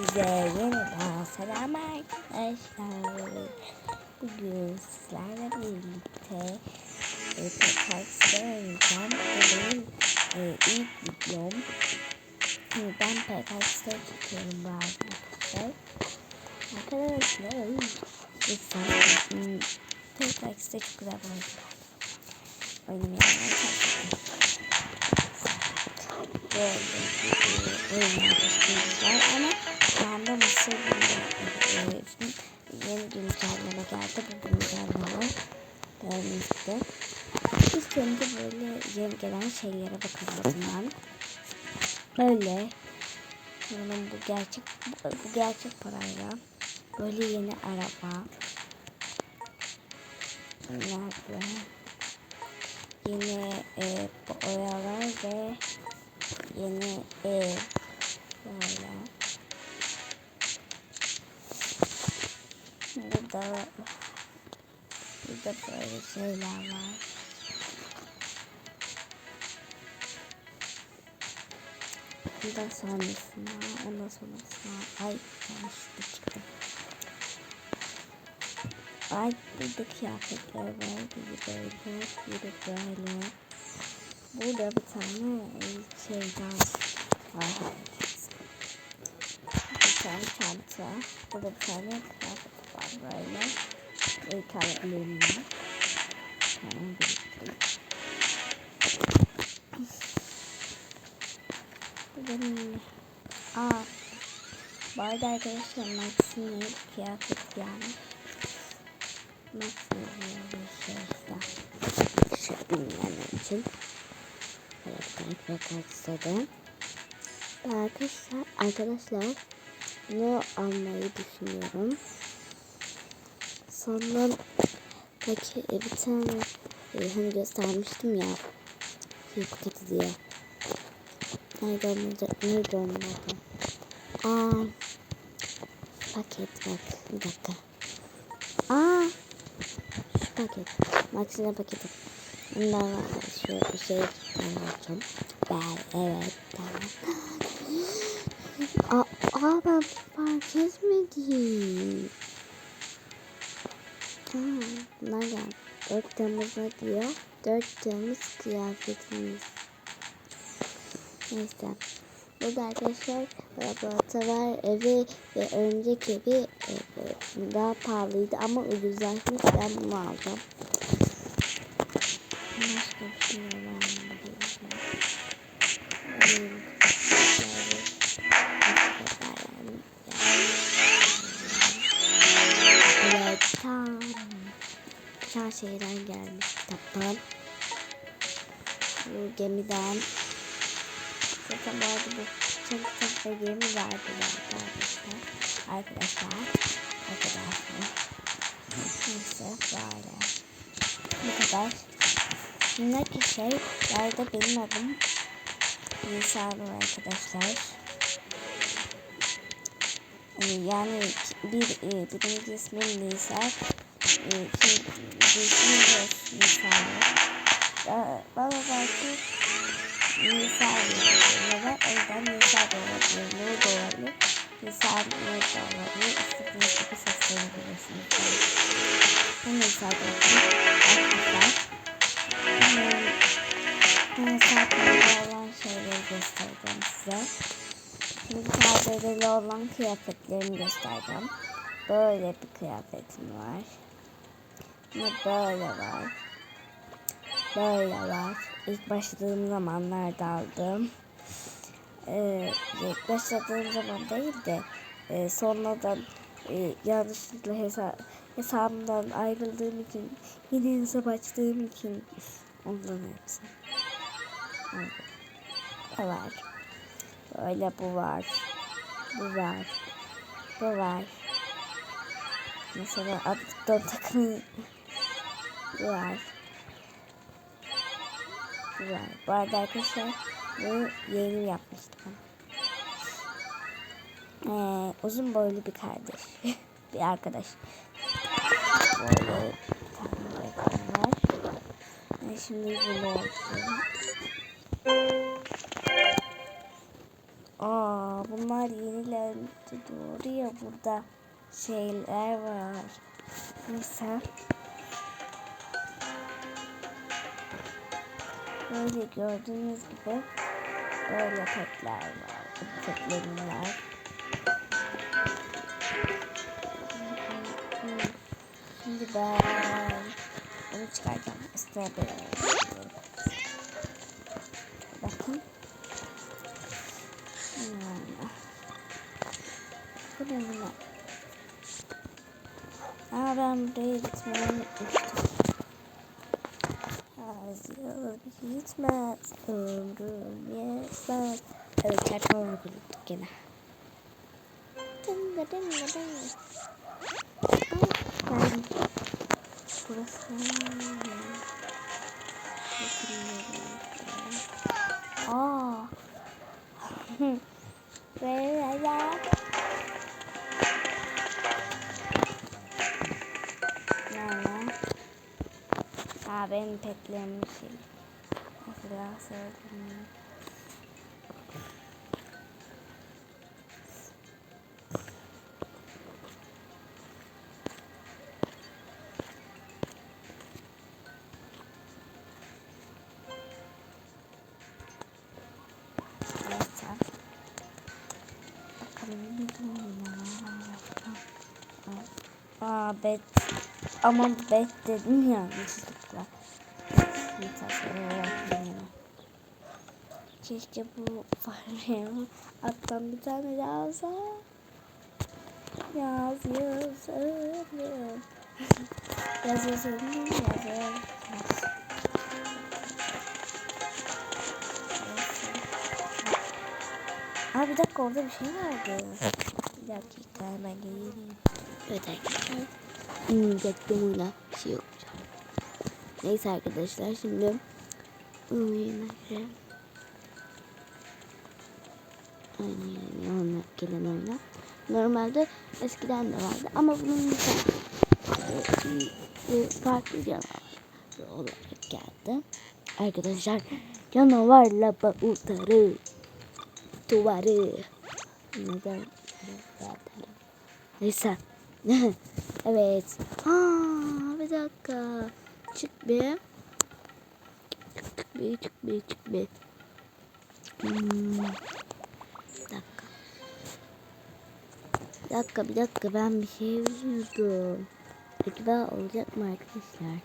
Size yeniden selam arkadaşlar. Bugün sizlerle birlikte e, PKX'de oynayacağım. Benim e, ilk videom. Ben PKX'de tutuyorum bu arkadaşlar. Arkadaşlar lütfen PKX'de çok güzel bir oyun var. Oynamayanlar tavsiye böyle oyunlar var ama gibi yeni güncelleme geldi. Bu güncelleme gelmişti. İlk önce böyle yeni gelen şeylere bakalım ben. Böyle. Bunun bu gerçek bu gerçek parayla böyle yeni araba. Nerede? Yeni e, boyalar ve yeni ev burada burada böyle şeyler var Ondan sonrasına, ondan sonrasına, ay yanlışlıkla çıktı. Ay burada kıyafetler var, biri böyle, biri böyle. Burada bir tane şeyden var. Bir tane çanta. Burada bir tane kıyafet var böyle. Var. Tamam biriktirdim. Burada ne? Aa. Bu arada arkadaşlar Max'in kıyafet yani. Max'in bir şey bilmeyenler için. Evet, tekrar istedim. Arkadaşlar, arkadaşlar bunu almayı düşünüyorum. Sonra peki e, bir tane e, hani göstermiştim ya Hipkit diye. Nerede onun nerede onun adı? Aa, paket bak bir dakika. Aa, şu paket. Maxine paketi. Bundan şu bir şey anlatacağım. Ben evet tamam. Aa, aa ben fark etmedim. Tamam. Bunlar geldi. 4 Temmuz'a diyor. 4 Temmuz kıyafetimiz. Neyse. Burada arkadaşlar laboratuvar evi ve örümcek evi e, daha pahalıydı ama ucuzlaşmış. Ben bunu aldım. Başka bir şey var Şahşehir'den gelmiş kitaptan. Bu gemiden. Zaten arada bu tüm kitapta gemi vardı arkadaşlar. Arkadaşlar. Arkadaşlar. Neyse böyle. Bu kadar. Şimdiki şey yerde benim adım Nisa'dır arkadaşlar. Yani bir e, birinci ismim Nisa. E, ismim de Nisa'dır. Baba belki Nisa diyorlar. O yüzden Nisa da olabilir. Nur da olabilir. Nisa Nur da olabilir. İstediğiniz gibi seslenebilirsiniz. Bu Nisa da olabilir. Arkadaşlar. Sayfamda olan şeyleri göstereceğim size. Şimdi perdeleri olan kıyafetlerimi göstereceğim. Böyle bir kıyafetim var. Böyle var. Böyle var. İlk başladığım zamanlarda aldım. Ee, ilk başladığım zaman değil de e, sonradan e, yanlışlıkla hesap, hesabımdan ayrıldığım için yeni hesap açtığım için ondan hepsi. Ne var? Böyle bu var. Bu var. Bu var. Mesela adı takımı bu var. Bu arada arkadaşlar bunu yeni yapmıştım. Ee, uzun boylu bir kardeş. bir arkadaş. Böyle var. Ee, şimdi bunu olsun. Aa bunlar yenilendi doğru ya burada şeyler var. Neyse. Böyle gördüğünüz gibi böyle petler var. Petlerim var. Şimdi ben bunu çıkaracağım. Strawberry. Bakın. Hmm. Bu ne bu ne? Aa ben buraya gitmeyi unutmuştum. Yıl gitmez, ömrüm yetmez. Evet çarpmamı unuttuk gene. Dınga dınga dınga. Ben burası. Aa. Böyle ya. Aa benim petlerim şey. Biraz sevdim. Aa bet. Ama bet dedim yanlışlıkla. Mitasları olarak bilmiyorum. Keşke bu fareye alttan bir tane daha olsa. Yaz yazarım. yaz yazarım yazarım. Aa bir dakika orada bir şey vardı. Bir dakika hemen geleyim. Evet arkadaşlar. Hmm, Yaktığımıyla şey yapacağım. Neyse arkadaşlar şimdi girelim. Aynen oyuna gelen oyuna. Normalde eskiden de vardı ama bunun bir farklı canavar olarak geldi. Arkadaşlar canavarla bavutarı duvarı neden neyse evet Aa, bir dakika çık bir çık bir çık bir çık hmm. bir dakika. Bir dakika bir dakika. Ben bir şey biliyordum acaba olacak mı arkadaşlar?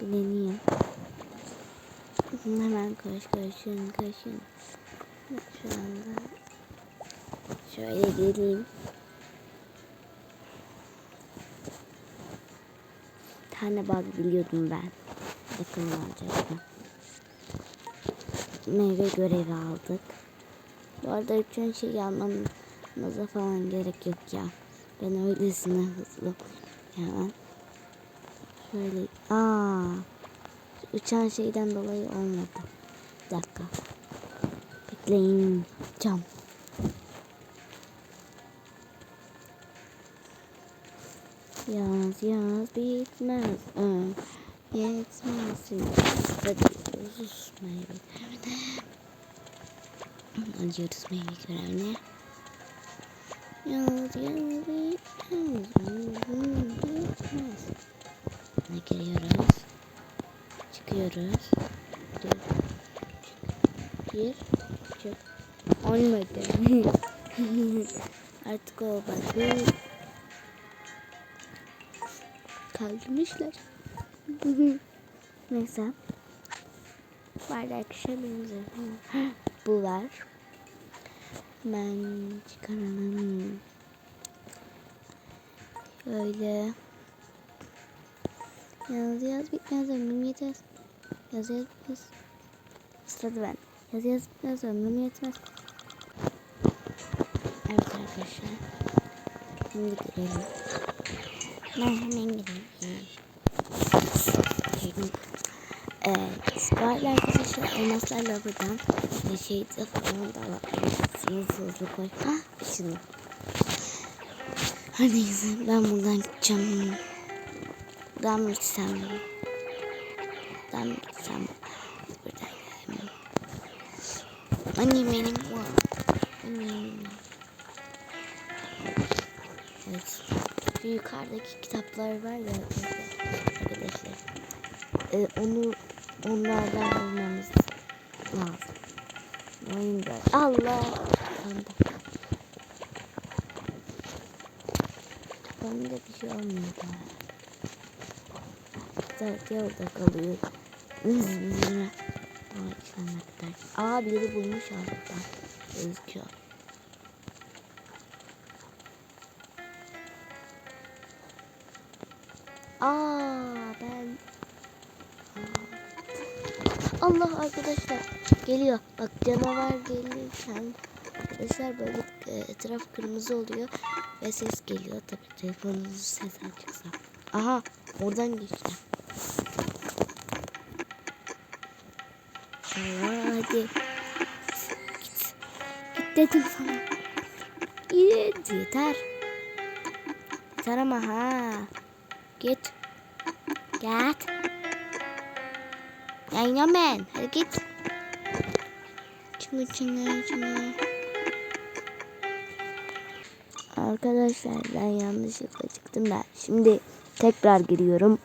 Bir deneyeyim. Hemen koş koşun koşun şu anda şöyle geleyim. Tane bug biliyordum ben. Bakın ne olacak mı? Meyve görevi aldık. Bu arada üçün şey almanıza falan gerek yok ya. Ben öylesine hızlı. Hemen. Şöyle. Aa. Uçan şeyden dolayı olmadı. Bir dakika. Bekleyin. Cam. Yaz yaz bitmez. Aa, yetmez. Hadi susmayı Alıyoruz meyve görevini. Yaz yaz bitmez. Ne geliyoruz? Çıkıyoruz. Dur. Bir. Çık. Olmadı. Artık olmadı. Kaldırmışlar. Neyse. Benim üzerime. Bu var. Hemen çıkaralım. Böyle. Yaz yaz bitmez ömrüm yetmez. Yaz yaz bitmez. Sıradı ben. Yaz yaz bitmez ömrüm yetmez. Evet arkadaşlar. Şimdi girelim. Ben hemen gireyim. Evet. Arada arkadaşlar elmaslarla buradan bir şey de falan da alabilirsiniz. Hızlı koy. Ah şunu. Her neyse ben buradan gideceğim. Buradan mı gitsem? Buradan mı gitsem? Buradan gidelim. Anne benim bu. Hmm. Şu yukarıdaki kitaplar var ya arkadaşlar. Ee, onu onlardan bulmamız lazım. Oyunda. Allah. Anda. Bende bir şey olmuyor daha. Zaten orada kalıyor. Hızlı. Aa biri bulmuş hatta. Gözüküyor. Geliyor. Bak canavar gelirken arkadaşlar böyle e, etraf kırmızı oluyor ve ses geliyor. Tabii telefonunuz ses açıksa. Aha oradan geçti. Hadi. Git. Git dedim sana. Git yeter. Yeter ama ha. Git. Git. Yayına ben. Hadi git. Çıkma. Arkadaşlar ben yanlışlıkla çıktım ben. Şimdi tekrar giriyorum.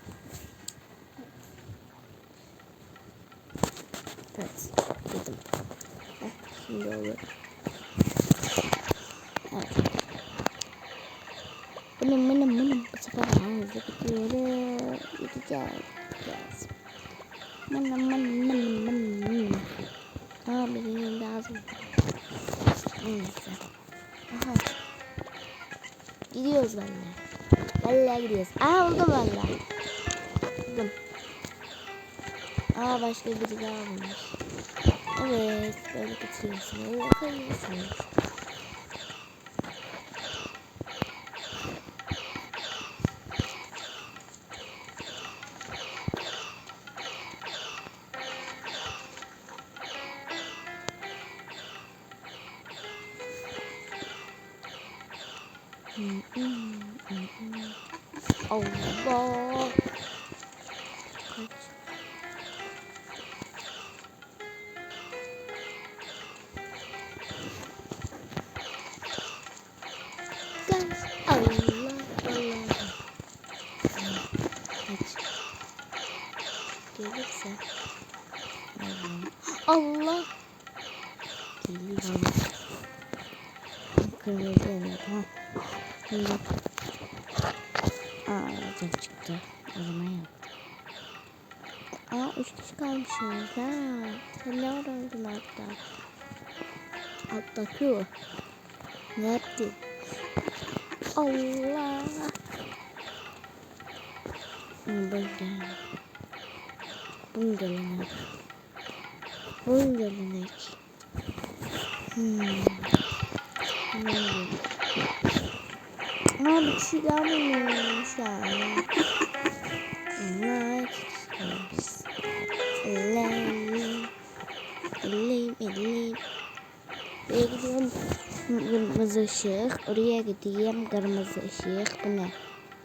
Evet. Girdim. Şimdi olur. Benim benim benim bu sefer hızlı gidiyoruz. Gideceğiz. Gideceğiz. Benim benim benim Aa benim lazım. Neyse. Aha. Gidiyoruz valla. Valla gidiyoruz. Aa oldu valla. Buldum. Aa başka biri daha bulmuş. Evet böyle getiriyorsun. Öyle Allah. Kaç. Allah Allah. Kaç. Allah. Allah. Yanıyor. Şimdi. Aa can çıktı. O. Aa üç kişi kalmışız. Ha. Ne arandın hatta? Alttaki o. Ne yaptın? Allah. Gelenek. Bunun gelenek. Hmm. Bunun gelenek. Aa bir kişi daha bulmuş yani. Right. Eleyim. Eleyim. Buraya gidiyorum. Kırmızı ışık. Oraya gideyim. Kırmızı ışık. Bu ne?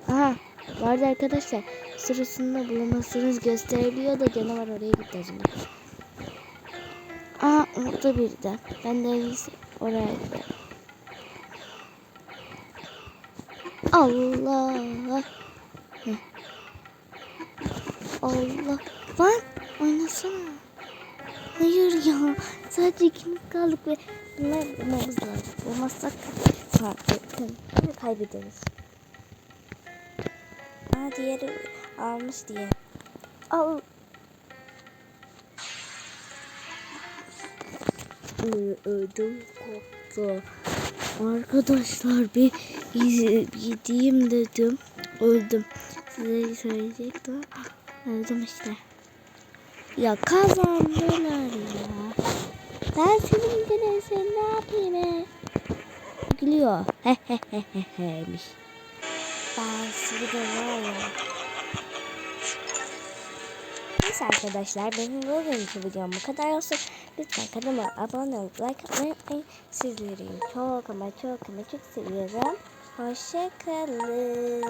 Aha. Vardı arkadaşlar. Sırasında bulamazsınız gösteriliyor da canavar oraya gitti az önce. Aa orada bir de. Ben de oraya gidelim. Allah. Allah. Lan oynasana. Hayır ya. Sadece ikimiz kaldık ve bunlar bulmamız lazım. Bulmazsak kaybederiz. Aa diğeri almış diye. Al. Ö- Ödüm koptu. Arkadaşlar bir gideyim dedim. Öldüm. Size söyleyecektim. Öldüm işte. Ya kazandılar ya. Ben senin de sen ne yapayım he? Gülüyor. He he he he hemiş. Ben sizi de. Neyse arkadaşlar benim bugünkü videom bu kadar olsun. Lütfen kanalıma abone olup like atmayı unutmayın. Sizleri çok ama çok ama çok seviyorum. Hoşçakalın.